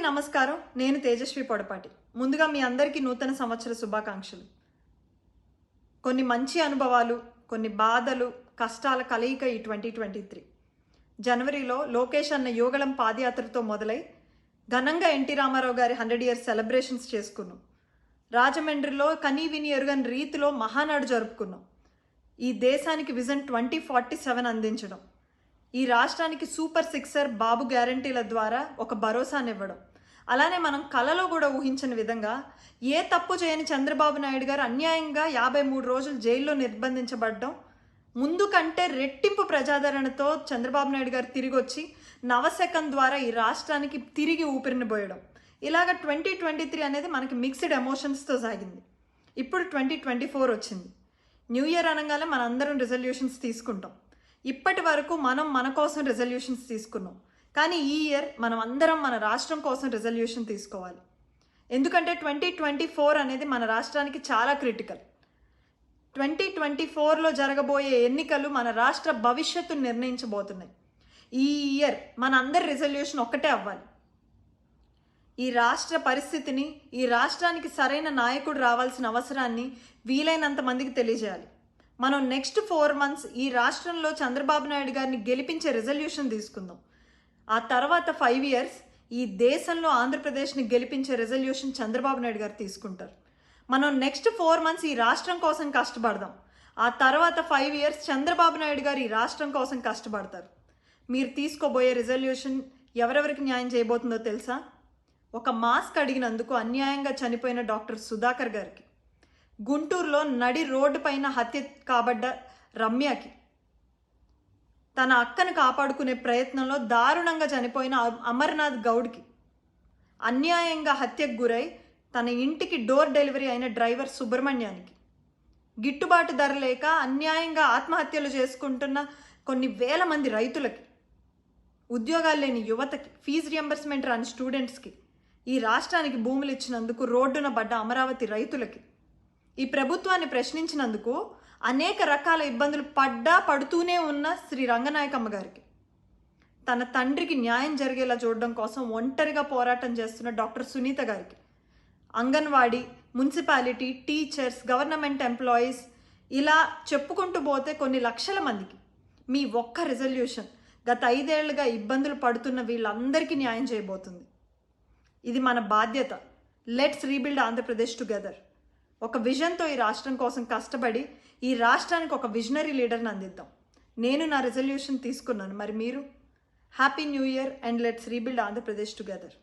నమస్కారం. నేను తేజస్వి పొడపాటి. ముందుగా మీ అందరికీ నూతన సంవత్సర శుభాకాంక్షలు. కొన్ని మంచి అనుభవాలు కొన్ని బాధలు కష్టాల కలయిక ఈ ట్వంటీ ట్వంటీ త్రీ. జనవరిలో లోకేష్ అన్న యోగళం పాదయాత్రతో మొదలై ఘనంగా ఎన్టీ రామారావు గారి హండ్రెడ్ ఇయర్స్ సెలబ్రేషన్స్ చేసుకున్నాం. రాజమండ్రిలో కనీ విని ఎరుగని రీతిలో మహానాడు జరుపుకున్నాం. ఈ దేశానికి విజన్ ట్వంటీ ఫార్టీ సెవెన్ అందించడం. ఈ రాష్ట్రానికి సూపర్ సిక్సర్ బాబు గ్యారంటీల ద్వారా ఒక భరోసానివ్వడం. అలానే మనం కలలో కూడా ఊహించని విధంగా ఏ తప్పు చేయని చంద్రబాబు నాయుడు గారు అన్యాయంగా యాభై మూడు రోజులు జైల్లో నిర్బంధించబడ్డం ముందు కంటే రెట్టింపు ప్రజాదరణతో చంద్రబాబు నాయుడు గారు తిరిగి వచ్చి నవశకం ద్వారా ఈ రాష్ట్రానికి తిరిగి ఊపిరిని పోయడం. ఇలాగ ట్వంటీ ట్వంటీ త్రీ అనేది మనకి మిక్స్డ్ ఎమోషన్స్తో సాగింది. ఇప్పుడు ట్వంటీ ట్వంటీ ఫోర్ వచ్చింది. న్యూ ఇయర్ అనగానే మనందరం రిజల్యూషన్స్ తీసుకుంటాం. ఇప్పటి వరకు మనం మన కోసం రిజల్యూషన్స్ తీసుకున్నాం. కానీ ఈ ఇయర్ మనం అందరం మన రాష్ట్రం కోసం రిజల్యూషన్ తీసుకోవాలి. ఎందుకంటే ట్వంటీ ట్వంటీ ఫోర్ అనేది మన రాష్ట్రానికి చాలా క్రిటికల్ ట్వంటీ ట్వంటీ ఫోర్లో జరగబోయే ఎన్నికలు మన రాష్ట్ర భవిష్యత్తును నిర్ణయించబోతున్నాయి. ఈ ఇయర్ మన అందరి రిజల్యూషన్ ఒక్కటే అవ్వాలి. ఈ రాష్ట్ర పరిస్థితిని ఈ రాష్ట్రానికి సరైన నాయకుడు రావాల్సిన అవసరాన్ని వీలైనంత మందికి తెలియజేయాలి. మనం నెక్స్ట్ ఫోర్ మంత్స్ ఈ రాష్ట్రంలో చంద్రబాబు నాయుడు గారిని గెలిపించే రిజల్యూషన్ తీసుకుందాం. ఆ తర్వాత ఫైవ్ ఇయర్స్ ఈ దేశంలో ఆంధ్రప్రదేశ్ని గెలిపించే రెజల్యూషన్ చంద్రబాబు నాయుడు గారు తీసుకుంటారు. మనం నెక్స్ట్ ఫోర్ మంత్స్ ఈ రాష్ట్రం కోసం కష్టపడదాం. ఆ తర్వాత ఫైవ్ ఇయర్స్ చంద్రబాబు నాయుడు గారు ఈ రాష్ట్రం కోసం కష్టపడతారు. మీరు తీసుకోబోయే రిజల్యూషన్ ఎవరెవరికి న్యాయం చేయబోతుందో తెలుసా? ఒక మాస్క్ అడిగినందుకు అన్యాయంగా చనిపోయిన డాక్టర్ సుధాకర్ గారికి. గుంటూరులో నడి రోడ్డు పైన హత్య కాబడ్డ రమ్యకి. తన అక్కను కాపాడుకునే ప్రయత్నంలో దారుణంగా చనిపోయిన అమర్నాథ్ గౌడ్కి అన్యాయంగా హత్యకు గురై తన ఇంటికి డోర్ డెలివరీ అయిన డ్రైవర్ సుబ్రహ్మణ్యానికి. గిట్టుబాటు ధర లేక అన్యాయంగా ఆత్మహత్యలు చేసుకుంటున్న కొన్ని వేల మంది రైతులకి ఉద్యోగాలు లేని యువతకి ఫీజు రియంబర్స్మెంట్ రాని స్టూడెంట్స్కి ఈ రాష్ట్రానికి భూములు ఇచ్చినందుకు రోడ్డున పడ్డ అమరావతి రైతులకి ఈ ప్రభుత్వాన్ని ప్రశ్నించినందుకు అనేక రకాల ఇబ్బందులు పడ్డా పడుతూనే ఉన్న శ్రీ రంగనాయకమ్మ గారికి. తన తండ్రికి న్యాయం జరిగేలా చూడడం కోసం ఒంటరిగా పోరాటం చేస్తున్న డాక్టర్ సునీత గారికి. Anganwadi municipality teachers government employees ఇలా చెప్పుకుంటూ పోతే కొన్ని లక్షల మందికి. మీ ఒక్క రిజల్యూషన్ గత ఐదేళ్ళుగా ఇబ్బందులు పడుతున్న వీళ్ళందరికీ న్యాయం చేయబోతుంది. ఇది మన బాధ్యత. Let's rebuild Andhra Pradesh together. ఒక విజన్తో ఈ రాష్ట్రం కోసం కష్టపడి ఈ రాష్ట్రానికి ఒక విజనరీ లీడర్ని అందిద్దాం. నేను నా రెజల్యూషన్ తీసుకున్నాను. మరి మీరు? Happy new year and let's rebuild Andhra Pradesh together.